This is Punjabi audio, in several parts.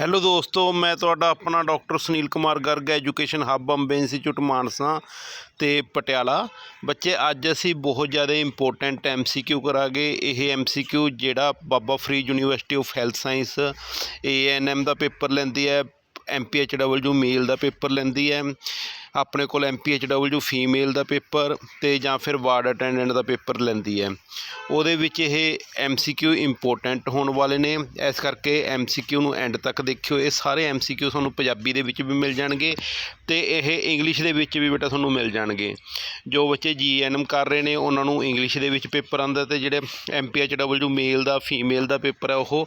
ਹੈਲੋ ਦੋਸਤੋ, ਮੈਂ ਤੁਹਾਡਾ ਆਪਣਾ doctor Sunil Kumar Garg education hub Ambe institute Mansa ਤੇ ਪਟਿਆਲਾ। ਬੱਚੇ, ਅੱਜ ਅਸੀਂ ਬਹੁਤ ਜ਼ਿਆਦਾ ਇੰਪੋਰਟੈਂਟ ਐਮਸੀਕਿਊ ਕਰਾਂਗੇ। ਇਹ ਐਮਸੀਕਿਊ ਜਿਹੜਾ Baba Farid university of health science ANM the paper ਲੈਂਦੀ ਹੈ ਐਮਪੀਐਚਡਬਲਯੂ ਮੇਲ ਦਾ ਪੇਪਰ ਲੈਂਦੀ ਹੈ। ਆਪਣੇ ਕੋਲ ਐਮਪੀਐਚਡਬਲਯੂ ਫੀਮੇਲ ਦਾ ਪੇਪਰ ਅਤੇ ਜਾਂ ਫਿਰ ਵਾਰਡ ਅਟੈਂਡੈਂਟ ਦਾ ਪੇਪਰ ਲੈਂਦੀ ਹੈ। ਉਹਦੇ ਵਿੱਚ ਇਹ ਐੱਮ ਸੀ ਕਿਊ ਇੰਪੋਰਟੈਂਟ ਹੋਣ ਵਾਲੇ ਨੇ। ਇਸ ਕਰਕੇ ਐੱਮ ਸੀ ਕਿਊ ਨੂੰ ਐਂਡ ਤੱਕ ਦੇਖਿਓ। ਇਹ ਸਾਰੇ ਐੱਮ ਸੀ ਕਿਊ ਤੁਹਾਨੂੰ ਪੰਜਾਬੀ ਦੇ ਵਿੱਚ ਵੀ ਮਿਲ ਜਾਣਗੇ ਅਤੇ ਇਹ ਇੰਗਲਿਸ਼ ਦੇ ਵਿੱਚ ਵੀ ਬੇਟਾ ਤੁਹਾਨੂੰ ਮਿਲ ਜਾਣਗੇ। ਜੋ ਬੱਚੇ ਜੀਐਨਐਮ ਕਰ ਰਹੇ ਨੇ, ਉਹਨਾਂ ਨੂੰ ਇੰਗਲਿਸ਼ ਦੇ ਵਿੱਚ ਪੇਪਰ ਆਉਂਦਾ ਅਤੇ ਜਿਹੜੇ ਐਮਪੀਐਚਡਬਲਯੂ ਮੇਲ ਦਾ ਫੀਮੇਲ ਦਾ ਪੇਪਰ ਹੈ ਉਹ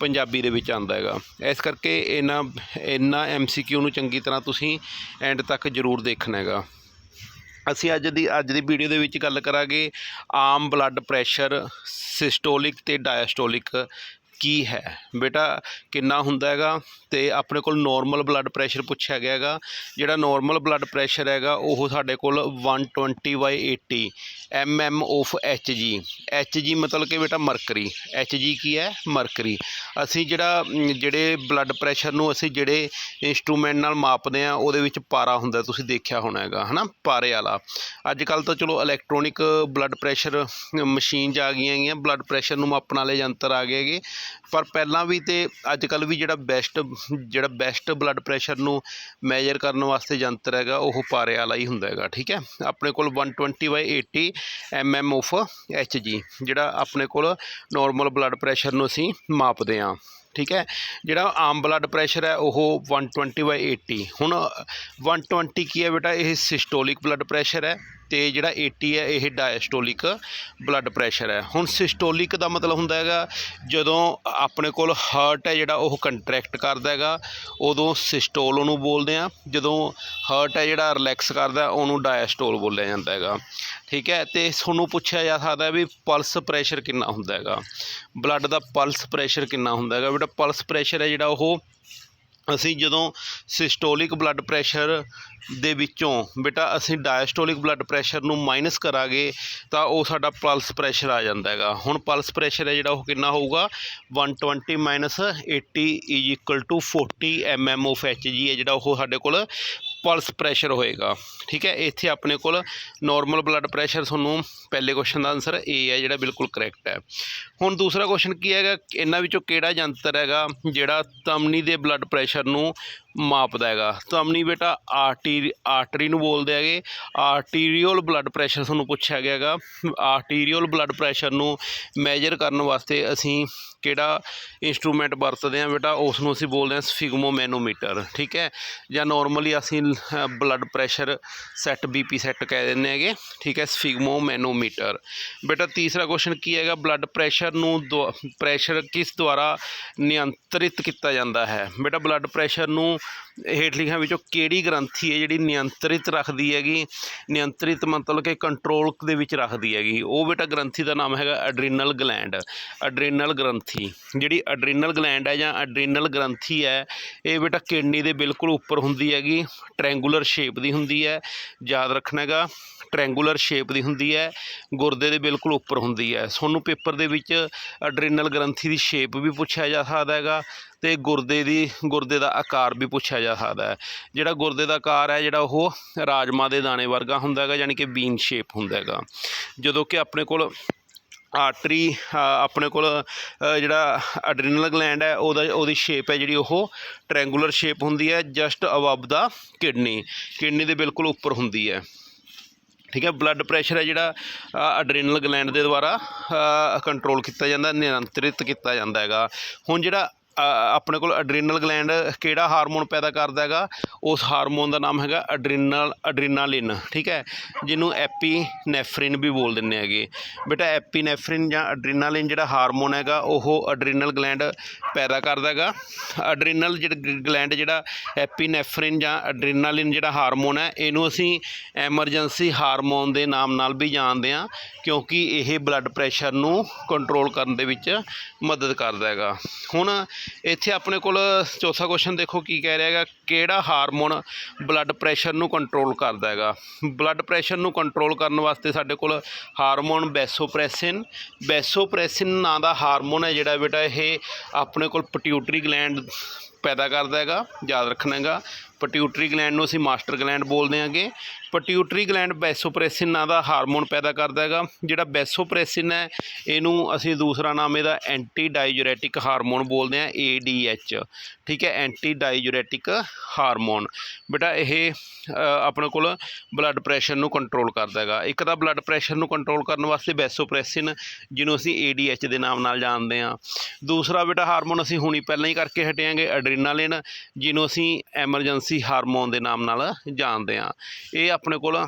ਪੰਜਾਬੀ ਦੇ ਵਿੱਚ ਆਉਂਦਾ ਹੈਗਾ। ਇਸ ਕਰਕੇ ਇਹਨਾਂ ਇਹਨਾਂ ਐਮਸੀਕਿਊ ਨੂੰ ਚੰਗੀ ਤਰ੍ਹਾਂ ਤੁਸੀਂ ਐਂਡ ਤੱਕ ਜ਼ਰੂਰ ਦੇਖਣਾ ਹੈਗਾ। ਅਸੀਂ ਅੱਜ ਦੀ ਅੱਜ ਦੀ ਵੀਡੀਓ ਦੇ ਵਿੱਚ ਗੱਲ ਕਰਾਂਗੇ ਆਮ ਬਲੱਡ ਪ੍ਰੈਸ਼ਰ ਸਿਸਟੋਲਿਕ ਤੇ ਡਾਇਸਟੋਲਿਕ ਕੀ ਹੈ। ਬੇਟਾ, ਕਿੰਨਾ ਹੁੰਦਾ ਹੈਗਾ ਤੇ ਆਪਣੇ ਕੋਲ ਨਾਰਮਲ ਬਲੱਡ ਪ੍ਰੈਸ਼ਰ ਪੁੱਛਿਆ ਗਿਆ ਹੈਗਾ। ਜਿਹੜਾ ਨਾਰਮਲ ਬਲੱਡ ਪ੍ਰੈਸ਼ਰ ਹੈਗਾ, ਉਹ ਸਾਡੇ ਕੋਲ 120/80 mm ਆਫ Hg Hg ਮਤਲਬ ਕਿ ਬੇਟਾ ਮਰਕਰੀ Hg ਕੀ ਹੈ? ਮਰਕਰੀ ਅਸੀਂ ਜਿਹੜਾ ਜਿਹੜੇ ਬਲੱਡ ਪ੍ਰੈਸ਼ਰ ਨੂੰ ਅਸੀਂ ਜਿਹੜੇ ਇੰਸਟਰੂਮੈਂਟ ਨਾਲ ਮਾਪਦੇ ਆ ਉਹਦੇ ਵਿੱਚ ਪਾਰਾ ਹੁੰਦਾ ਤੁਸੀਂ ਦੇਖਿਆ ਹੋਣਾ ਹੈਗਾ, ਹਨਾ? ਪਾਰੇ ਵਾਲਾ। ਅੱਜ ਕੱਲ ਤਾਂ ਚਲੋ ਇਲੈਕਟ੍ਰੋਨਿਕ ਬਲੱਡ ਪ੍ਰੈਸ਼ਰ ਮਸ਼ੀਨ ਆ ਗਈਆਂ ਹੈਗੀਆਂ ਬਲੱਡ ਪ੍ਰੈਸ਼ਰ ਨੂੰ ਮਾਪਣ ਵਾਲੇ ਯੰਤਰ ਆ ਗਏ ਹੈਗੇ। ਪਰ ਪਹਿਲਾਂ ਵੀ ਤੇ ਅੱਜ ਕੱਲ ਵੀ ਜਿਹੜਾ ਬੈਸਟ ਜਿਹੜਾ ਬੈਸਟ ਬਲੱਡ ਪ੍ਰੈਸ਼ਰ ਨੂੰ ਮੈਜ਼ਰ ਕਰਨ ਵਾਸਤੇ ਯੰਤਰ ਹੈਗਾ, ਉਹ ਪਾਰੇ ਵਾਲਾ ਹੀ ਹੁੰਦਾ ਹੈਗਾ, ਠੀਕ ਹੈ? ਆਪਣੇ ਕੋਲ 120/80 mm ਆਫ Hg ਜਿਹੜਾ ਆਪਣੇ ਕੋਲ ਨਾਰਮਲ ਬਲੱਡ ਪ੍ਰੈਸ਼ਰ ਨੂੰ ਅਸੀਂ ਮਾਪਦੇ ਹਾਂ ਠੀਕ ਹੈ? ਜਿਹੜਾ ਆਮ ਬਲੱਡ ਪ੍ਰੈਸ਼ਰ ਹੈ, ਉਹ 120/80 ਹੁਣ 120 ਕੀ ਹੈ ਬੇਟਾ? ਇਹ ਸਿਸਟੋਲਿਕ ਬਲੱਡ ਪ੍ਰੈਸ਼ਰ ਹੈ ਤੇ ਜਿਹੜਾ 80 ਹੈ, ਇਹ ਡਾਇਸਟੋਲਿਕ ਬਲੱਡ ਪ੍ਰੈਸ਼ਰ ਹੈ। ਹੁਣ ਸਿਸਟੋਲਿਕ ਦਾ ਮਤਲਬ ਹੁੰਦਾ ਹੈਗਾ, ਜਦੋਂ ਆਪਣੇ ਕੋਲ ਹਾਰਟ ਹੈ ਜਿਹੜਾ, ਉਹ ਕੰਟਰੈਕਟ ਕਰਦਾ ਹੈਗਾ, ਉਦੋਂ ਸਿਸਟੋਲ ਉਹਨੂੰ ਬੋਲਦੇ ਆ। ਜਦੋਂ ਹਾਰਟ ਹੈ ਜਿਹੜਾ ਰਿਲੈਕਸ ਕਰਦਾ, ਉਹਨੂੰ ਡਾਇਸਟੋਲ ਬੋਲਿਆ ਜਾਂਦਾ ਹੈਗਾ। ਠੀਕ ਹੈ, ਤੇ ਤੁਹਾਨੂੰ ਪੁੱਛਿਆ ਜਾ ਸਕਦਾ ਵੀ ਪਲਸ ਪ੍ਰੈਸ਼ਰ ਕਿੰਨਾ ਹੁੰਦਾ ਹੈਗਾ। ਬਲੱਡ ਦਾ ਪਲਸ ਪ੍ਰੈਸ਼ਰ ਕਿੰਨਾ ਹੁੰਦਾ ਹੈਗਾ। ਬੇਟਾ ਪਲਸ ਪ੍ਰੈਸ਼ਰ ਹੈ ਜਿਹੜਾ ਉਹ ਅਸੀਂ ਜਦੋਂ ਸਿਸਟੋਲਿਕ ਬਲੱਡ ਪ੍ਰੈਸ਼ਰ ਦੇ ਵਿੱਚੋਂ ਬੇਟਾ ਅਸੀਂ ਡਾਇਸਟੋਲਿਕ ਬਲੱਡ ਪ੍ਰੈਸ਼ਰ ਨੂੰ ਮਾਈਨਸ ਕਰਾਂਗੇ ਤਾਂ ਉਹ ਸਾਡਾ ਪਲਸ ਪ੍ਰੈਸ਼ਰ ਆ ਜਾਂਦਾ ਹੈਗਾ। ਹੁਣ ਪਲਸ ਪ੍ਰੈਸ਼ਰ ਹੈ ਜਿਹੜਾ ਉਹ ਕਿੰਨਾ ਹੋਊਗਾ? 120 80 is equal to 40 mm of Hg ਹੈ ਜਿਹੜਾ ਉਹ ਸਾਡੇ ਕੋਲ ਪਲਸ ਪ੍ਰੈਸ਼ਰ ਹੋਏਗਾ। ਠੀਕ ਹੈ, ਇੱਥੇ ਆਪਣੇ ਕੋਲ ਨਾਰਮਲ ਬਲੱਡ ਪ੍ਰੈਸ਼ਰ ਤੁਹਾਨੂੰ ਪਹਿਲੇ ਕੁਐਸਚਨ ਦਾ ਆਨਸਰ A ਹੈ, ਜਿਹੜਾ ਬਿਲਕੁਲ ਕਰੈਕਟ ਹੈ। ਹੁਣ ਦੂਸਰਾ ਕੁਐਸਚਨ ਕੀ ਹੈਗਾ, ਇਹਨਾਂ ਵਿੱਚੋਂ ਕਿਹੜਾ ਯੰਤਰ ਹੈਗਾ, ਜਿਹੜਾ ਤਮਨੀ ਦੇ ਬਲੱਡ ਪ੍ਰੈਸ਼ਰ ਨੂੰ ਮਾਪਦਾ ਹੈਗਾ? ਤਮਨੀ ਬੇਟਾ ਆਰਟੀ, ਆਰਟਰੀ ਨੂੰ ਬੋਲਦੇ ਹੈਗੇ। ਆਰਟੀਰੀਅਲ ਬਲੱਡ ਪ੍ਰੈਸ਼ਰ ਤੁਹਾਨੂੰ ਪੁੱਛਿਆ ਗਿਆ ਹੈਗਾ। ਆਰਟੀਰੀਅਲ ਬਲੱਡ ਪ੍ਰੈਸ਼ਰ ਨੂੰ ਮੈਜ਼ਰ ਕਰਨ ਵਾਸਤੇ ਅਸੀਂ ਕਿਹੜਾ ਇੰਸਟਰੂਮੈਂਟ ਵਰਤਦੇ ਹਾਂ ਬੇਟਾ ਉਸ ਨੂੰ ਅਸੀਂ ਬੋਲਦੇ ਹਾਂ ਸਫਿਗਮੋਮੈਨੋਮੀਟਰ, ਠੀਕ ਹੈ? ਜਾਂ ਨੋਰਮਲੀ ਅਸੀਂ blood pressure set BP set ਕਹਿ ਦਿੰਦੇ ਹੈਗੇ, ਠੀਕ ਹੈ? ਸਫਿਗਮੋਮੈਨੋਮੀਟਰ। ਬੇਟਾ, ਤੀਸਰਾ ਕੁਐਸਚਨ ਕੀ ਹੈਗਾ? ਬਲੱਡ ਪ੍ਰੈਸ਼ਰ ਨੂੰ ਪ੍ਰੈਸ਼ਰ ਕਿਸ ਦੁਆਰਾ ਨਿਯੰਤਰਿਤ ਕੀਤਾ ਜਾਂਦਾ ਹੈ? ਬੇਟਾ ਬਲੱਡ ਪ੍ਰੈਸ਼ਰ ਨੂੰ ਹੇਠ ਲਿਖਿਆਂ ਵਿੱਚੋਂ ਕਿਹੜੀ ਗ੍ਰੰਥੀ ਹੈ ਜਿਹੜੀ ਨਿਯੰਤਰਿਤ ਰੱਖਦੀ ਹੈਗੀ? ਨਿਯੰਤਰਿਤ ਮਤਲਬ ਕਿ ਕੰਟਰੋਲ ਦੇ ਵਿੱਚ ਰੱਖਦੀ ਹੈਗੀ। ਉਹ ਬੇਟਾ ਗ੍ਰੰਥੀ ਦਾ ਨਾਮ ਹੈਗਾ ਐਡਰੀਨਲ ਗਲੈਂਡ ਐਡਰੀਨਲ ਗ੍ਰੰਥੀ। ਜਿਹੜੀ ਐਡਰੀਨਲ ਗਲੈਂਡ ਹੈ ਜਾਂ ਐਡਰੀਨਲ ਗ੍ਰੰਥੀ ਹੈ, ਇਹ ਬੇਟਾ ਕਿਡਨੀ ਦੇ ਬਿਲਕੁਲ ਉੱਪਰ ਹੁੰਦੀ ਹੈਗੀ ਟ੍ਰਾਇੰਗੂਲਰ ਸ਼ੇਪ ਦੀ ਹੁੰਦੀ ਹੈ। ਯਾਦ ਰੱਖਣਾ ਹੈਗਾ ਟ੍ਰਾਇੰਗੂਲਰ ਸ਼ੇਪ ਦੀ ਹੁੰਦੀ ਹੈ, ਗੁਰਦੇ ਦੇ ਬਿਲਕੁਲ ਉੱਪਰ ਹੁੰਦੀ ਹੈ। ਤੁਹਾਨੂੰ ਪੇਪਰ ਦੇ ਵਿੱਚ ਐਡਰੀਨਲ ਗ੍ਰੰਥੀ ਦੀ ਸ਼ੇਪ ਵੀ ਪੁੱਛਿਆ ਜਾ ਸਕਦਾ ਹੈਗਾ। ਅਤੇ ਗੁਰਦੇ ਦੀ, ਗੁਰਦੇ ਦਾ ਆਕਾਰ ਵੀ ਪੁੱਛਿਆ ਜਾ ਸਕਦਾ ਹੈ। ਜਿਹੜਾ ਗੁਰਦੇ ਦਾ ਆਕਾਰ ਹੈ, ਜਿਹੜਾ ਉਹ ਰਾਜਮਾ ਦੇ ਦਾਣੇ ਵਰਗਾ ਹੁੰਦਾ ਹੈਗਾ, ਯਾਨੀ ਕਿ ਬੀਨ ਸ਼ੇਪ ਹੁੰਦਾ ਹੈਗਾ। ਜਦੋਂ ਕਿ ਆਪਣੇ ਕੋਲ ਆਰਟਰੀ ਆਪਣੇ ਕੋਲ ਜਿਹੜਾ ਐਡਰੀਨਲ ਗਲੈਂਡ ਹੈ, ਉਹਦਾ, ਉਹਦੀ ਸ਼ੇਪ ਹੈ ਜਿਹੜੀ ਉਹ ਟ੍ਰਾਇੰਗੂਲਰ ਸ਼ੇਪ ਹੁੰਦੀ ਹੈ, ਜਸਟ ਅਬਵ ਦਾ ਕਿਡਨੀ। ਕਿਡਨੀ ਦੇ ਬਿਲਕੁਲ ਉੱਪਰ ਹੁੰਦੀ ਹੈ। ਠੀਕ ਹੈ, ਬਲੱਡ ਪ੍ਰੈਸ਼ਰ ਹੈ ਜਿਹੜਾ ਐਡਰੀਨਲ ਗਲੈਂਡ ਦੇ ਦੁਆਰਾ ਕੰਟਰੋਲ ਕੀਤਾ ਜਾਂਦਾ, ਨਿਯੰਤਰਿਤ ਕੀਤਾ ਜਾਂਦਾ ਹੈਗਾ। ਹੁਣ ਜਿਹੜਾ ਆਪਣੇ ਕੋਲ ਅਡਰੀਨਲ ਗਲੈਂਡ ਕਿਹੜਾ ਹਾਰਮੋਨ ਪੈਦਾ ਕਰਦਾ ਹੈਗਾ? ਉਸ ਹਾਰਮੋਨ ਦਾ ਨਾਮ ਹੈਗਾ ਅਡਰੀਨਲ ਅਡਰੀਨਾਲਿਨ ਠੀਕ ਹੈ? ਜਿਹਨੂੰ ਐਪੀਨੈਫ੍ਰਿਨ ਵੀ ਬੋਲ ਦਿੰਦੇ ਹੈਗੇ। ਬੇਟਾ ਐਪੀਨੈਫ੍ਰਿਨ ਜਾਂ ਅਡਰੀਨਾਲਿਨ ਜਿਹੜਾ ਹਾਰਮੋਨ ਹੈਗਾ, ਉਹ ਅਡਰੀਨਲ ਗਲੈਂਡ ਪੈਦਾ ਕਰਦਾ ਹੈਗਾ। ਅਡਰੀਨਲ ਜਿਹੜਾ ਗਲੈਂਡ ਜਿਹੜਾ ਐਪੀਨੈਫ੍ਰਿਨ ਜਾਂ ਅਡਰੀਨਾਲਿਨ ਜਿਹੜਾ ਹਾਰਮੋਨ ਹੈ, ਇਹਨੂੰ ਅਸੀਂ ਐਮਰਜੈਂਸੀ ਹਾਰਮੋਨ ਦੇ ਨਾਮ ਨਾਲ ਵੀ ਜਾਣਦੇ ਹਾਂ, ਕਿਉਂਕਿ ਇਹ ਬਲੱਡ ਪ੍ਰੈਸ਼ਰ ਨੂੰ ਕੰਟਰੋਲ ਕਰਨ ਦੇ ਵਿੱਚ ਮਦਦ ਕਰਦਾ ਹੈਗਾ। ਹੁਣ ਇੱਥੇ ਆਪਣੇ ਕੋਲ ਚੌਥਾ ਕੁਐਸਚਨ ਦੇਖੋ ਕੀ ਕਹਿ ਰਿਹਾ ਹੈਗਾ, ਕਿਹੜਾ ਹਾਰਮੋਨ ਬਲੱਡ ਪ੍ਰੈਸ਼ਰ ਨੂੰ ਕੰਟਰੋਲ ਕਰਦਾ ਹੈਗਾ? ਬਲੱਡ ਪ੍ਰੈਸ਼ਰ ਨੂੰ ਕੰਟਰੋਲ ਕਰਨ ਵਾਸਤੇ ਸਾਡੇ ਕੋਲ ਹਾਰਮੋਨ ਬੈਸੋਪ੍ਰੈਸਿਨ ਬੈਸੋਪ੍ਰੈਸਿਨ ਨਾਂ ਦਾ ਹਾਰਮੋਨ ਹੈ ਜਿਹੜਾ ਬੇਟਾ, ਇਹ ਆਪਣੇ ਕੋਲ ਪਟਿਊਟਰੀ ਗਲੈਂਡ ਪੈਦਾ ਕਰਦਾ ਹੈਗਾ, ਯਾਦ ਰੱਖਣਾ ਹੈਗਾ। ਪਟਿਊਟਰੀ ਗਲੈਂਡ ਨੂੰ ਅਸੀਂ ਮਾਸਟਰ ਗਲੈਂਡ ਬੋਲਦੇ ਹਾਂਗੇ। ਪਟਿਊਟਰੀ ਗਲੈਂਡ ਬੈਸੋਪ੍ਰੈਸਿਨ ਨਾਂ ਦਾ ਹਾਰਮੋਨ ਪੈਦਾ ਕਰਦਾ ਹੈਗਾ, ਜਿਹੜਾ ਬੈਸੋਪ੍ਰੈਸਿਨ ਹੈ, ਇਹਨੂੰ ਅਸੀਂ ਦੂਸਰਾ ਨਾਮ ਇਹਦਾ ਐਂਟੀ ਡਾਈਜੂਰੈਟਿਕ ਹਾਰਮੋਨ ਬੋਲਦੇ ਹਾਂ ADH ਠੀਕ ਹੈ ਐਂਟੀ ਡਾਈਜੂਰੈਟਿਕ ਹਾਰਮੋਨ। ਬੇਟਾ ਇਹ ਆਪਣੇ ਕੋਲ ਬਲੱਡ ਪ੍ਰੈਸ਼ਰ ਨੂੰ ਕੰਟਰੋਲ ਕਰਦਾ ਹੈਗਾ। ਇੱਕ ਤਾਂ ਬਲੱਡ ਪ੍ਰੈਸ਼ਰ ਨੂੰ ਕੰਟਰੋਲ ਕਰਨ ਵਾਸਤੇ ਬੈਸੋਪ੍ਰੈਸਿਨ ਜਿਹਨੂੰ ਅਸੀਂ ADH ਦੇ ਨਾਮ ਨਾਲ ਜਾਣਦੇ ਹਾਂ। ਦੂਸਰਾ ਬੇਟਾ ਹਾਰਮੋਨ ਅਸੀਂ ਹੁਣੀ ਪਹਿਲਾਂ ਹੀ ਕਰਕੇ ਹਟਿਆਂਗੇ ਐਡਰੀਨਾਲਿਨ ਜਿਹਨੂੰ ਅਸੀਂ ਐਮਰਜੈਂਸੀ ਹਾਰਮੋਨ ਦੇ ਨਾਮ ਨਾਲ ਜਾਣਦੇ ਹਾਂ। ਇਹ ਆਪਣੇ ਕੋਲ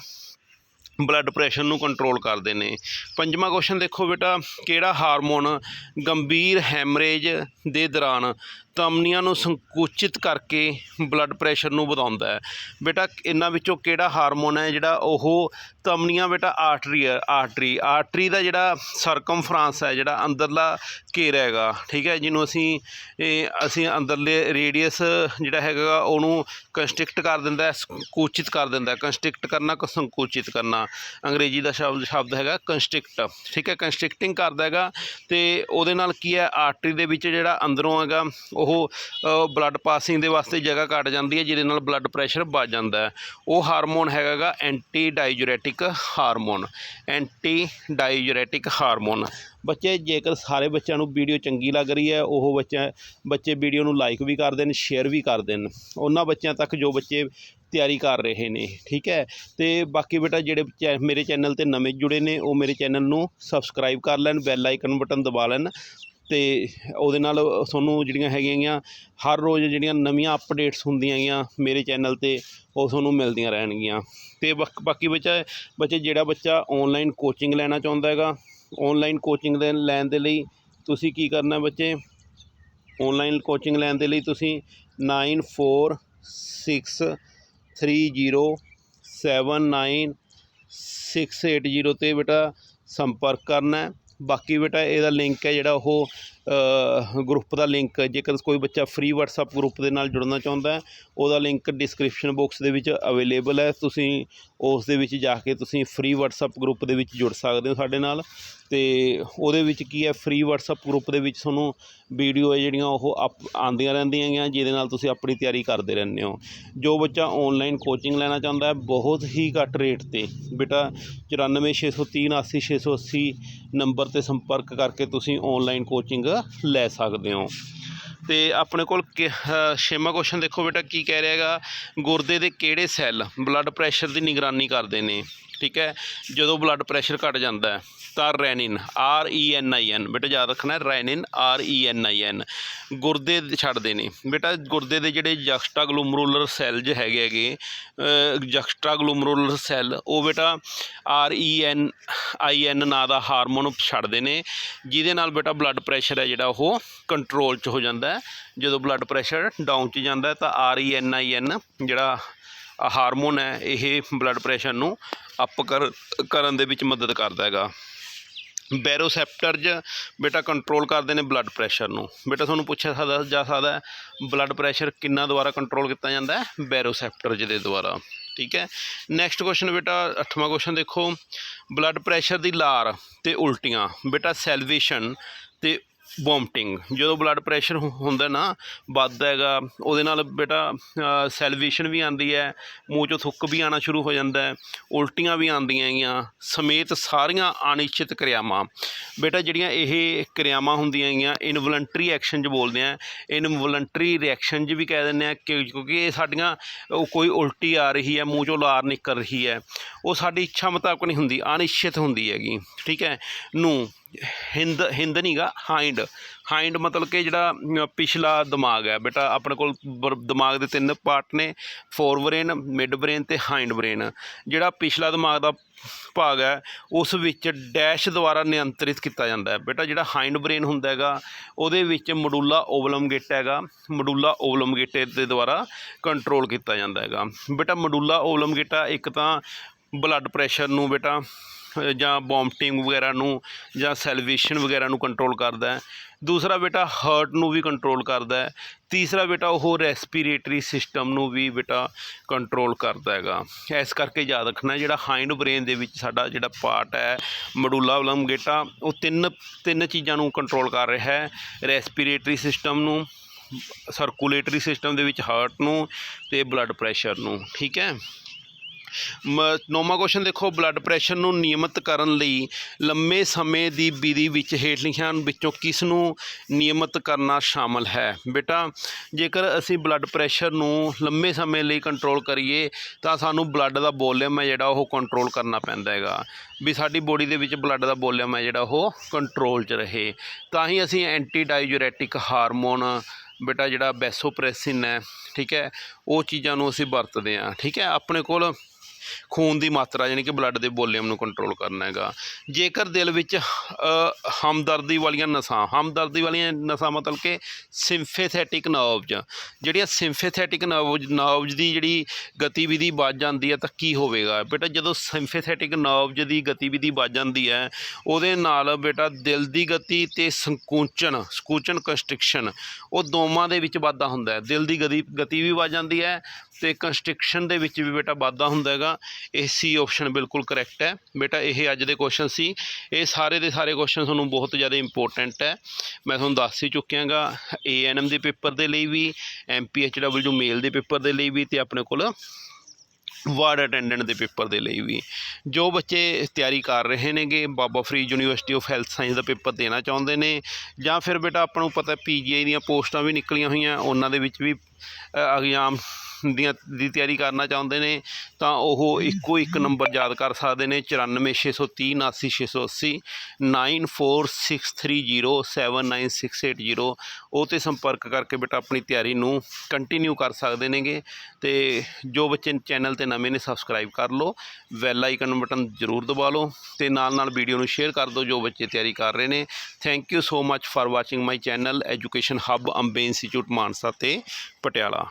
ਬਲੱਡ ਪ੍ਰੈਸ਼ਰ ਨੂੰ ਕੰਟਰੋਲ ਕਰਦੇ ਨੇ। ਪੰਜਵਾਂ ਕੁਐਸਚਨ ਦੇਖੋ ਬੇਟਾ, ਕਿਹੜਾ ਹਾਰਮੋਨ ਗੰਭੀਰ ਹੈਮਰੇਜ ਦੇ ਦੌਰਾਨ ਧਮਨੀਆਂ ਨੂੰ ਸੰਕੁਚਿਤ ਕਰਕੇ ਬਲੱਡ ਪ੍ਰੈਸ਼ਰ ਨੂੰ ਵਧਾਉਂਦਾ ਹੈ। ਬੇਟਾ, ਇਹਨਾਂ ਵਿੱਚੋਂ ਕਿਹੜਾ ਹਾਰਮੋਨ ਹੈ ਜਿਹੜਾ ਉਹ ਧਮਨੀਆਂ ਬੇਟਾ ਆਰਟਰੀ ਹੈ, ਆਰਟਰੀ। ਆਰਟਰੀ ਦਾ ਜਿਹੜਾ ਸਰਕਮਫਰੈਂਸ ਹੈ, ਜਿਹੜਾ ਅੰਦਰਲਾ ਘੇਰਾ ਹੈਗਾ, ਠੀਕ ਹੈ, ਜਿਹਨੂੰ ਅਸੀਂ, ਇਹ ਅਸੀਂ ਅੰਦਰਲੇ ਰੇਡੀਅਸ ਜਿਹੜਾ ਹੈਗਾ ਉਹਨੂੰ ਕੰਸਟ੍ਰਿਕਟ ਕਰ ਦਿੰਦਾ ਹੈ, ਸੰਕੁਚਿਤ ਕਰ ਦਿੰਦਾ ਕੰਸਟ੍ਰਿਕਟ ਕਰਨਾ ਕੋ ਸੰਕੁਚਿਤ ਕਰਨਾ? ਅੰਗਰੇਜ਼ੀ ਦਾ ਸ਼ਬਦ ਸ਼ਬਦ ਹੈਗਾ ਕੰਸਟ੍ਰਿਕਟ ਠੀਕ ਹੈ ਕੰਸਟ੍ਰਿਕਟਿੰਗ ਕਰਦਾ ਹੈਗਾ ਤੇ ਉਹਦੇ ਨਾਲ ਕੀ ਹੈ? ਆਰਟਰੀ ਦੇ ਵਿੱਚ ਜਿਹੜਾ ਅੰਦਰੋਂ ਹੈਗਾ ਉਹ ਬਲੱਡ ਪਾਸਿੰਗ ਦੇ ਵਾਸਤੇ ਜਗ੍ਹਾ ਘਟ ਜਾਂਦੀ ਹੈ, ਜਿਹਦੇ ਨਾਲ ਬਲੱਡ ਪ੍ਰੈਸ਼ਰ ਵੱਧ ਜਾਂਦਾ ਉਹ hormone ਹੈਗਾਗਾ anti diuretic hormone anti diuretic hormone ਬੱਚੇ, ਜੇਕਰ ਸਾਰੇ ਬੱਚਿਆਂ ਨੂੰ ਵੀਡੀਓ ਚੰਗੀ ਲੱਗ ਰਹੀ ਹੈ, ਉਹ ਬੱਚਾ, ਬੱਚੇ ਵੀਡੀਓ ਨੂੰ ਲਾਈਕ ਵੀ ਕਰ ਦੇਣ ਸ਼ੇਅਰ ਵੀ ਕਰ ਦੇਣ। ਉਹਨਾਂ ਬੱਚਿਆਂ ਤੱਕ ਜੋ ਬੱਚੇ ਤਿਆਰੀ ਕਰ ਰਹੇ ਨੇ, ਠੀਕ ਹੈ? ਤੇ ਬਾਕੀ ਬੇਟਾ, ਜਿਹੜੇ ਚੈ- ਮੇਰੇ ਚੈਨਲ ਤੇ ਨਵੇਂ ਜੁੜੇ ਨੇ, ਉਹ ਮੇਰੇ ਚੈਨਲ ਨੂੰ ਸਬਸਕ੍ਰਾਈਬ ਕਰ ਲੈਣ ਬੈਲ ਆਈਕਨ ਬਟਨ ਦਬਾ ਲੈਣ। ਤੇ ਉਹਦੇ ਨਾਲ ਤੁਹਾਨੂੰ ਜਿਹੜੀਆਂ ਹੈਗੀਆਂ ਗੀਆਂ, ਹਰ ਰੋਜ਼ ਜਿਹੜੀਆਂ ਨਵੀਆਂ ਅਪਡੇਟਸ ਹੁੰਦੀਆਂ ਗੀਆਂ ਮੇਰੇ ਚੈਨਲ ਤੇ, ਉਹ ਤੁਹਾਨੂੰ ਮਿਲਦੀਆਂ ਰਹਿਣਗੀਆਂ। ਤੇ ਬਾਕੀ ਬੱਚਾ, ਬੱਚੇ ਜਿਹੜਾ ਬੱਚਾ ਆਨਲਾਈਨ ਕੋਚਿੰਗ ਲੈਣਾ ਚਾਹੁੰਦਾ ਹੈਗਾ ਆਨਲਾਈਨ ਕੋਚਿੰਗ ਦੇ ਲੈਣ ਦੇ ਲਈ ਤੁਸੀਂ ਕੀ ਕਰਨਾ ਬੱਚੇ? ਆਨਲਾਈਨ ਕੋਚਿੰਗ ਲੈਣ ਦੇ ਲਈ ਤੁਸੀਂ 9463079680 ਤੇ ਬੇਟਾ ਸੰਪਰਕ ਕਰਨਾ ਬਾਕੀ ਬੇਟਾ ਇਹਦਾ ਲਿੰਕ ਹੈ ਜਿਹੜਾ ਉਹ ਗਰੁੱਪ ਦਾ ਲਿੰਕ ਜੇਕਰ ਕੋਈ ਬੱਚਾ ਫ੍ਰੀ WhatsApp ਗਰੁੱਪ ਦੇ ਨਾਲ ਜੁੜਨਾ ਚਾਹੁੰਦਾ ਹੈ, ਉਹਦਾ ਲਿੰਕ ਡਿਸਕ੍ਰਿਪਸ਼ਨ ਬਾਕਸ ਦੇ ਵਿੱਚ ਅਵੇਲੇਬਲ ਹੈ। ਤੁਸੀਂ ਉਸ ਦੇ ਵਿੱਚ ਜਾ ਕੇ ਤੁਸੀਂ ਫ੍ਰੀ WhatsApp ਗਰੁੱਪ ਦੇ ਵਿੱਚ ਜੁੜ ਸਕਦੇ ਹੋ ਸਾਡੇ ਨਾਲ। ਤੇ ਉਹਦੇ ਵਿੱਚ ਕੀ ਹੈ ਫ੍ਰੀ WhatsApp ਗਰੁੱਪ ਦੇ ਵਿੱਚ ਤੁਹਾਨੂੰ ਵੀਡੀਓ ਹੈ ਜਿਹੜੀਆਂ ਉਹ ਅਪ ਆਉਂਦੀਆਂ ਰਹਿੰਦੀਆਂ ਹੈਗੀਆਂ, ਜਿਹਦੇ ਨਾਲ ਤੁਸੀਂ ਆਪਣੀ ਤਿਆਰੀ ਕਰਦੇ ਰਹਿੰਦੇ ਹੋ। ਜੋ ਬੱਚਾ ਆਨਲਾਈਨ ਕੋਚਿੰਗ ਲੈਣਾ ਚਾਹੁੰਦਾ ਹੈ, ਬਹੁਤ ਹੀ ਘੱਟ ਰੇਟ ਤੇ। ਬੇਟਾ 9463380680 ਨੰਬਰ ਤੇ ਸੰਪਰਕ ਕਰਕੇ ਤੁਸੀਂ ਆਨਲਾਈਨ ਕੋਚਿੰਗ ਲੈ ਸਕਦੇ ਹੋ। ਤੇ ਆਪਣੇ ਕੋਲ ਛੇਵਾਂ ਕੁਐਸਚਨ ਦੇਖੋ ਬੇਟਾ, ਕੀ ਕਹਿ ਰਿਹਾ ਹੈਗਾ? ਗੁਰਦੇ ਦੇ ਕਿਹੜੇ ਸੈੱਲ ਬਲੱਡ ਪ੍ਰੈਸ਼ਰ ਦੀ ਨਿਗਰਾਨੀ ਕਰਦੇ ਨੇ? ਠੀਕ ਹੈ, ਜਦੋਂ ਬਲੱਡ ਪ੍ਰੈਸ਼ਰ ਘਟ ਜਾਂਦਾ ਤਾਂ ਰੈਨਿਨ ਆਰ ਈ ਐਨ ਆਈ ਐਨ ਬੇਟਾ ਯਾਦ ਰੱਖਣਾ ਰੈਨਿਨ ਆਰ ਈ ਐਨ ਆਈ ਐਨ ਗੁਰਦੇ ਛੱਡਦੇ ਨੇ। ਬੇਟਾ, ਗੁਰਦੇ ਦੇ ਜਿਹੜੇ ਜਸਟਾ ਗਲੂਮਰੂਲਰ ਸੈੱਲ ਜ ਹੈਗੇ ਹੈਗੇ ਜਸਟਾ ਗਲੂਮਰੂਲਰ ਸੈੱਲ ਉਹ ਬੇਟਾ ਆਰ ਈ ਐਨ ਆਈ ਐਨ ਨਾਂ ਦਾ ਹਾਰਮੋਨ ਛੱਡਦੇ ਨੇ, ਜਿਹਦੇ ਨਾਲ ਬੇਟਾ ਬਲੱਡ ਪ੍ਰੈਸ਼ਰ ਹੈ ਜਿਹੜਾ, ਉਹ ਕੰਟਰੋਲ 'ਚ ਹੋ ਜਾਂਦਾ ਜਦੋਂ ਬਲੱਡ ਪ੍ਰੈਸ਼ਰ ਡਾਊਨ 'ਚ ਜਾਂਦਾ ਤਾਂ ਆਰ ਈ ਐਨ ਆਈ ਐਨ ਜਿਹੜਾ ਹਾਰਮੋਨ ਹੈ, ਇਹ ਬਲੱਡ ਪ੍ਰੈਸ਼ਰ ਨੂੰ ਅਪ ਕਰ, ਕਰਨ ਦੇ ਵਿੱਚ ਮਦਦ ਕਰਦਾ ਹੈਗਾ। ਬੈਰੋਸੈਪਟਰਜ ਬੇਟਾ ਕੰਟਰੋਲ ਕਰਦੇ ਨੇ ਬਲੱਡ ਪ੍ਰੈਸ਼ਰ ਨੂੰ। ਬੇਟਾ ਤੁਹਾਨੂੰ ਪੁੱਛਿਆ ਸਕਦਾ ਜਾ ਸਕਦਾ ਬਲੱਡ ਪ੍ਰੈਸ਼ਰ ਕਿੰਨਾ ਦੁਆਰਾ ਕੰਟਰੋਲ ਕੀਤਾ ਜਾਂਦਾ ਹੈ? ਬੈਰੋਸੈਪਟਰਜ ਦੇ ਦੁਆਰਾ। ਠੀਕ ਹੈ? ਨੈਕਸਟ ਕੁਐਸਚਨ ਬੇਟਾ, ਅੱਠਵਾਂ ਕੁਐਸਚਨ ਦੇਖੋ। ਬਲੱਡ ਪ੍ਰੈਸ਼ਰ ਦੀ ਲਾਰ ਤੇ ਉਲਟੀਆਂ। ਬੇਟਾ ਸੈਲਵੇਸ਼ਨ ਤੇ ਵੋਮਟਿੰਗ ਜਦੋਂ ਬਲੱਡ ਪ੍ਰੈਸ਼ਰ ਹੁੰਦਾ ਨਾ, ਵੱਧਦਾ ਹੈਗਾ, ਉਹਦੇ ਨਾਲ ਬੇਟਾ ਸੈਲਵੇਸ਼ਨ ਵੀ ਆਉਂਦੀ ਹੈ, ਮੂੰਹ ਚੋਂ ਥੁੱਕ ਵੀ ਆਉਣਾ ਸ਼ੁਰੂ ਹੋ ਜਾਂਦਾ ਹੈ, ਉਲਟੀਆਂ ਵੀ ਆਉਂਦੀਆਂ ਹੈਗੀਆਂ, ਸਮੇਤ ਸਾਰੀਆਂ ਅਨਿਸ਼ਚਿਤ ਕਿਰਿਆਵਾਂ। ਬੇਟਾ, ਜਿਹੜੀਆਂ ਇਹ ਕਿਰਿਆਵਾਂ ਹੁੰਦੀਆਂ ਹੈਗੀਆਂ ਇਨਵੋਲੰਟਰੀ ਐਕਸ਼ਨ 'ਚ ਬੋਲਦੇ ਆ ਇਨਵੋਲੰਟਰੀ ਰਿਐਕਸ਼ਨ 'ਚ ਵੀ ਕਹਿ ਦਿੰਦੇ ਆ ਕਿ ਕਿਉਂਕਿ ਇਹ ਸਾਡੀਆਂ ਕੋਈ ਉਲਟੀ ਆ ਰਹੀ ਹੈ, ਮੂੰਹ ਚੋਂ ਲਾਰ ਨਿਕਲ ਰਹੀ ਹੈ, ਉਹ ਸਾਡੀ ਇੱਛਾ ਮੁਤਾਬਕ ਨਹੀਂ ਹੁੰਦੀ, ਅਨਿਸ਼ਚਿਤ ਹੁੰਦੀ ਹੈਗੀ, ਠੀਕ ਹੈ, ਨੂੰ ਹਿੰਦ ਹਿੰਦ ਨਹੀਂਗਾ ਹਾਈਂਡ ਹਾਈਂਡ ਮਤਲਬ ਕਿ ਜਿਹੜਾ ਪਿਛਲਾ ਦਿਮਾਗ ਹੈ। ਬੇਟਾ, ਆਪਣੇ ਕੋਲ ਬਰ- ਦਿਮਾਗ ਦੇ ਤਿੰਨ ਪਾਰਟ ਨੇ ਫੋਰ ਬ੍ਰੇਨ ਮਿਡ ਬ੍ਰੇਨ ਤੇ ਹਾਈਂਡ ਬ੍ਰੇਨ ਜਿਹੜਾ ਪਿਛਲਾ ਦਿਮਾਗ ਦਾ ਭਾਗ ਹੈ, ਉਸ ਵਿੱਚ ਡੈਸ਼ ਦੁਆਰਾ ਨਿਯੰਤਰਿਤ ਕੀਤਾ ਜਾਂਦਾ ਹੈ। ਬੇਟਾ, ਜਿਹੜਾ ਹਾਈਂਡ ਬ੍ਰੇਨ ਹੁੰਦਾ ਹੈਗਾ, ਉਹਦੇ ਵਿੱਚ ਮਡੂਲਾ ਓਵਲਮਗੇਟ ਹੈਗਾ। ਮਡੂਲਾ ਓਵਲਮਗੇਟੇ ਦੇ ਦੁਆਰਾ ਕੰਟਰੋਲ ਕੀਤਾ ਜਾਂਦਾ ਹੈਗਾ। ਬੇਟਾ ਮਡੂਲਾ ਓਵਲਮਗੇਟਾ ਇੱਕ ਤਾਂ ਬਲੱਡ ਪ੍ਰੈਸ਼ਰ ਨੂੰ ਬੇਟਾ ਜਾਂ ਵੋਮਟਿੰਗ ਵਗੈਰਾ ਨੂੰ ਜਾਂ ਸੈਲਵੇਸ਼ਨ ਵਗੈਰਾ ਨੂੰ ਕੰਟਰੋਲ ਕਰਦਾ ਹੈ। ਦੂਸਰਾ ਬੇਟਾ ਹਾਰਟ ਨੂੰ ਵੀ ਕੰਟਰੋਲ ਕਰਦਾ ਹੈ। ਤੀਸਰਾ ਬੇਟਾ ਉਹ ਰੈਸਪੀਰੇਟਰੀ ਸਿਸਟਮ ਨੂੰ ਵੀ ਬੇਟਾ ਕੰਟਰੋਲ ਕਰਦਾ ਹੈਗਾ। ਇਸ ਕਰਕੇ ਯਾਦ ਰੱਖਣਾ ਜਿਹੜਾ ਹਾਈਂਡ ਬ੍ਰੇਨ ਦੇ ਵਿੱਚ ਸਾਡਾ ਜਿਹੜਾ ਪਾਰਟ ਹੈ ਮਡੂਲਾ ਓਬਲੰਗੇਟਾ ਉਹ ਤਿੰਨ ਤਿੰਨ ਚੀਜ਼ਾਂ ਨੂੰ ਕੰਟਰੋਲ ਕਰ ਰਿਹਾ ਹੈ। ਰੈਸਪੀਰੇਟਰੀ ਸਿਸਟਮ ਨੂੰ ਸਰਕੂਲੇਟਰੀ ਸਿਸਟਮ ਦੇ ਵਿੱਚ ਹਾਰਟ ਨੂੰ ਤੇ ਬਲੱਡ ਪ੍ਰੈਸ਼ਰ ਨੂੰ, ਠੀਕ ਹੈ? ਨੌਵਾਂ ਕੁਐਸਚਨ ਦੇਖੋ ਬਲੱਡ ਪ੍ਰੈਸ਼ਰ ਨੂੰ ਨਿਯਮਿਤ ਕਰਨ ਲਈ ਲੰਮੇ ਸਮੇਂ ਦੀ ਵਿਧੀ ਵਿੱਚ ਹੇਠ ਲਿਖਿਆਂ ਵਿੱਚੋਂ ਕਿਸ ਨੂੰ ਨਿਯਮਿਤ ਕਰਨਾ ਸ਼ਾਮਲ ਹੈ? ਬੇਟਾ, ਜੇਕਰ ਅਸੀਂ ਬਲੱਡ ਪ੍ਰੈਸ਼ਰ ਨੂੰ ਲੰਮੇ ਸਮੇਂ ਲਈ ਕੰਟਰੋਲ ਕਰੀਏ, ਤਾਂ ਸਾਨੂੰ ਬਲੱਡ ਦਾ ਵੋਲਿਊਮ ਹੈ ਜਿਹੜਾ ਉਹ ਕੰਟਰੋਲ ਕਰਨਾ ਪੈਂਦਾ ਹੈਗਾ। ਵੀ ਸਾਡੀ ਬੋਡੀ ਦੇ ਵਿੱਚ ਬਲੱਡ ਦਾ ਵੋਲਿਊਮ ਹੈ ਜਿਹੜਾ ਉਹ ਕੰਟਰੋਲ 'ਚ ਰਹੇ। ਤਾਂ ਹੀ ਅਸੀਂ ਐਂਟੀ ਡਾਇਜੂਰੈਟਿਕ ਹਾਰਮੋਨ ਬੇਟਾ ਜਿਹੜਾ ਬੈਸੋਪ੍ਰੈਸਿਨ ਹੈ, ਠੀਕ ਹੈ, ਉਹ ਚੀਜ਼ਾਂ ਨੂੰ ਅਸੀਂ ਵਰਤਦੇ ਹਾਂ, ਠੀਕ ਹੈ? ਆਪਣੇ ਕੋਲ ਖੂਨ ਦੀ ਮਾਤਰਾ ਯਾਨੀ ਕਿ ਬਲੱਡ ਦੇ ਵੋਲਿਊਮ ਨੂੰ ਕੰਟਰੋਲ ਕਰਨਾ ਹੈਗਾ। ਜੇਕਰ ਦਿਲ ਵਿੱਚ ਹਮਦਰਦੀ ਵਾਲੀਆਂ ਨਸਾਂ, ਹਮਦਰਦੀ ਵਾਲੀਆਂ ਨਸਾਂ ਮਤਲਬ ਕਿ ਸਿੰਫੇਥੈਟਿਕ ਨਰਵਜ਼ ਜਿਹੜੀਆਂ ਸਿੰਫੇਥੈਟਿਕ ਨਰਵਜ਼ ਨਰਵਜ਼ ਦੀ ਜਿਹੜੀ ਗਤੀਵਿਧੀ ਵੱਧ ਜਾਂਦੀ ਹੈ ਤਾਂ ਕੀ ਹੋਵੇਗਾ? ਬੇਟਾ, ਜਦੋਂ ਸਿੰਫੇਥੈਟਿਕ ਨਰਵਜ਼ ਦੀ ਗਤੀਵਿਧੀ ਵੱਧ ਜਾਂਦੀ ਹੈ, ਉਹਦੇ ਨਾਲ ਬੇਟਾ ਦਿਲ ਦੀ ਗਤੀ ਤੇ ਸੰਕੁਚਨ, ਸਕੂਚਨ ਕੰਸਟ੍ਰਿਕਸ਼ਨ ਉਹ ਦੋਵਾਂ ਦੇ ਵਿੱਚ ਵਾਧਾ ਹੁੰਦਾ ਹੈ। ਦਿਲ ਦੀ ਗਤੀ ਗਤੀ ਵੀ ਵੱਧ ਜਾਂਦੀ ਹੈ ਤੇ ਕੰਸਟ੍ਰਿਕਸ਼ਨ ਦੇ ਵਿੱਚ ਵੀ ਬੇਟਾ ਵਾਧਾ ਹੁੰਦਾ ਹੈਗਾ। ਇਹ ਸੀ ਆਪਸ਼ਨ ਬਿਲਕੁਲ ਕਰੈਕਟ ਹੈ। ਬੇਟਾ, ਇਹ ਅੱਜ ਦੇ ਕੁਐਸਚਨ ਸੀ। ਇਹ ਸਾਰੇ ਦੇ ਸਾਰੇ ਕੁਐਸਚਨ ਤੁਹਾਨੂੰ ਬਹੁਤ ਜ਼ਿਆਦਾ ਇੰਪੋਰਟੈਂਟ ਹੈ। ਮੈਂ ਤੁਹਾਨੂੰ ਦੱਸ ਹੀ ਚੁੱਕਿਆਗਾ ਏਐਨਐਮ ਦੇ ਪੇਪਰ ਦੇ ਲਈ ਵੀ ਐਮਪੀਐਚਡਬਲਯੂ ਮੇਲ ਦੇ ਪੇਪਰ ਦੇ ਲਈ ਵੀ ਤੇ ਆਪਣੇ ਕੋਲ ਵਾਰਡ ਅਟੈਂਡੈਂਟ ਦੇ ਪੇਪਰ ਦੇ ਲਈ ਵੀ। ਜੋ ਬੱਚੇ ਤਿਆਰੀ ਕਰ ਰਹੇ ਨੇਗੇ, Baba Farid university of health science the paper ਦੇਣਾ ਚਾਹੁੰਦੇ ਨੇ, ਜਾਂ ਫਿਰ ਬੇਟਾ, ਆਪਾਂ ਨੂੰ ਪਤਾ ਪੀਜੀਆਈ ਦੀਆਂ ਪੋਸਟਾਂ ਵੀ ਨਿਕਲੀਆਂ ਹੋਈਆਂ, ਉਹਨਾਂ ਦੇ ਵਿੱਚ ਵੀ ਐਗਜ਼ਾਮ ਦੀਆਂ ਦੀ ਤਿਆਰੀ ਕਰਨਾ ਚਾਹੁੰਦੇ ਨੇ, ਤਾਂ ਉਹ ਇੱਕੋ ਇੱਕ ਨੰਬਰ ਯਾਦ ਕਰ ਸਕਦੇ ਨੇ 94630 79680 9463079680 ਉਹ ਤੇ ਸੰਪਰਕ ਕਰਕੇ ਬੇਟਾ ਆਪਣੀ ਤਿਆਰੀ ਨੂੰ ਕੰਟੀਨਿਊ ਕਰ ਸਕਦੇ ਨੇਗੇ। ਤੇ ਜੋ ਬੱਚੇ ਚੈਨਲ ਤੇ ਨਵੇਂ ਨੇ ਸਬਸਕ੍ਰਾਈਬ ਕਰ ਲਓ ਬੈਲ ਆਈਕਨ ਬਟਨ ਜ਼ਰੂਰ ਦਬਾ ਲਓ, ਤੇ ਨਾਲ ਨਾਲ ਵੀਡੀਓ ਨੂੰ ਸ਼ੇਅਰ ਕਰ ਦਿਓ ਜੋ ਬੱਚੇ ਤਿਆਰੀ ਕਰ ਰਹੇ ਨੇ। Thank you so much for watching my channel education hub Ambe institute Mansa ਤੇ ਪਟਿਆਲਾ